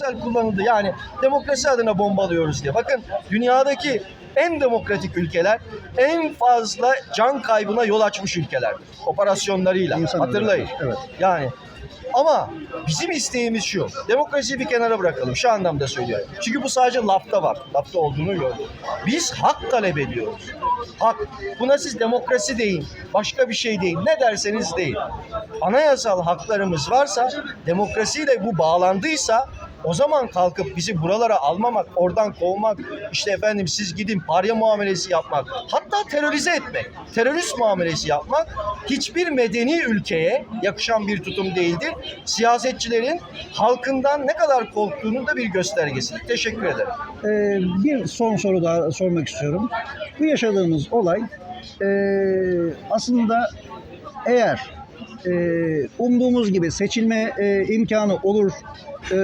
güzel kullanıldı. Yani demokrasi adına bombalıyoruz diye. Bakın dünyadaki en demokratik ülkeler en fazla can kaybına yol açmış ülkelerdir. Operasyonlarıyla. İnsan Hatırlayın. evet. Yani ama bizim isteğimiz şu. Demokrasiyi bir kenara bırakalım. Şu anlamda söylüyorum. Çünkü bu sadece lafta var. Lafta olduğunu gördük. Biz hak talep ediyoruz. Hak. Buna siz demokrasi deyin. Başka bir şey deyin. Ne derseniz deyin. Anayasal haklarımız varsa, demokrasiyle bu bağlandıysa o zaman kalkıp bizi buralara almamak, oradan kovmak, işte efendim siz gidin parya muamelesi yapmak, hatta terörize etmek, terörist muamelesi yapmak hiçbir medeni ülkeye yakışan bir tutum değildir. Siyasetçilerin halkından ne kadar korktuğunun da bir göstergesidir. Teşekkür ederim. Ee, bir son soru daha sormak istiyorum. Bu yaşadığımız olay e, aslında eğer e, umduğumuz gibi seçilme e, imkanı olur, e,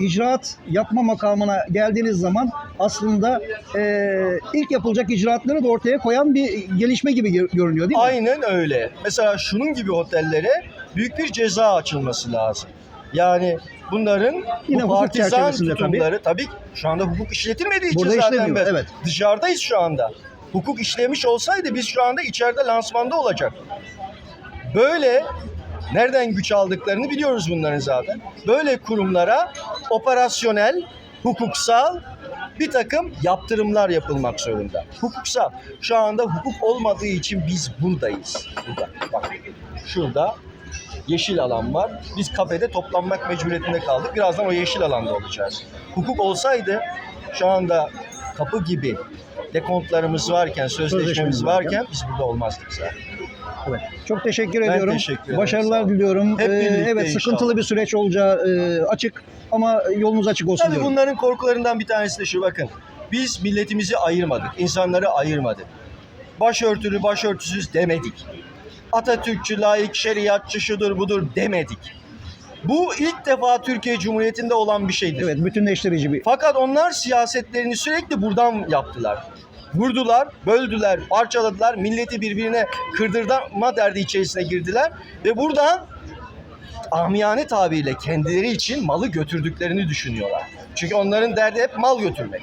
icraat yapma makamına geldiğiniz zaman aslında e, ilk yapılacak icraatları da ortaya koyan bir gelişme gibi gö- görünüyor değil mi? Aynen öyle. Mesela şunun gibi otellere büyük bir ceza açılması lazım. Yani bunların Yine bu partizan tutumları tabii. şu anda hukuk işletilmediği için Burada zaten işlemiyor, biz evet. dışarıdayız şu anda. Hukuk işlemiş olsaydı biz şu anda içeride lansmanda olacak. Böyle nereden güç aldıklarını biliyoruz bunların zaten. Böyle kurumlara operasyonel, hukuksal bir takım yaptırımlar yapılmak zorunda. Hukuksal. Şu anda hukuk olmadığı için biz buradayız. Burada. Bak şurada yeşil alan var. Biz kafede toplanmak mecburiyetinde kaldık. Birazdan o yeşil alanda olacağız. Hukuk olsaydı şu anda kapı gibi dekontlarımız varken, sözleşmemiz varken. biz burada olmazdık zaten. Evet. Çok teşekkür Ben ediyorum. teşekkür ederim, Başarılar diliyorum. Hep Ee, evet inşallah. sıkıntılı bir süreç olacağı e, açık ama yolunuz açık olsun Tabii diyorum. bunların korkularından bir tanesi de şu bakın. Biz milletimizi ayırmadık, insanları ayırmadık. Başörtülü, başörtüsüz demedik. Atatürkçü, layık, şeriatçı şudur budur demedik. Bu ilk defa Türkiye Cumhuriyeti'nde olan bir şeydir. Evet bütünleştirici bir Fakat onlar siyasetlerini sürekli buradan yaptılar. Vurdular, böldüler, parçaladılar, milleti birbirine kırdırma derdi içerisine girdiler ve buradan amiyane tabiriyle kendileri için malı götürdüklerini düşünüyorlar. Çünkü onların derdi hep mal götürmek.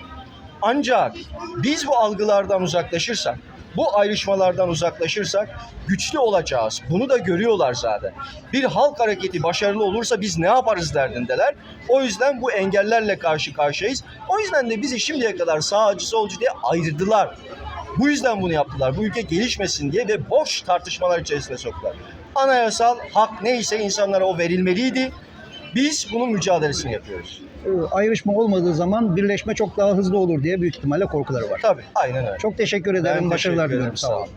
Ancak biz bu algılardan uzaklaşırsak, bu ayrışmalardan uzaklaşırsak güçlü olacağız. Bunu da görüyorlar zaten. Bir halk hareketi başarılı olursa biz ne yaparız derdindeler. O yüzden bu engellerle karşı karşıyayız. O yüzden de bizi şimdiye kadar sağcı solcu diye ayırdılar. Bu yüzden bunu yaptılar. Bu ülke gelişmesin diye ve boş tartışmalar içerisine soktular. Anayasal hak neyse insanlara o verilmeliydi. Biz bunun mücadelesini yapıyoruz. e, ayrışma olmadığı zaman birleşme çok daha hızlı olur diye büyük ihtimalle korkuları var. Tabii, aynen öyle. Çok teşekkür Ben ederim. teşekkür Başarılar diliyorum. sağ olun.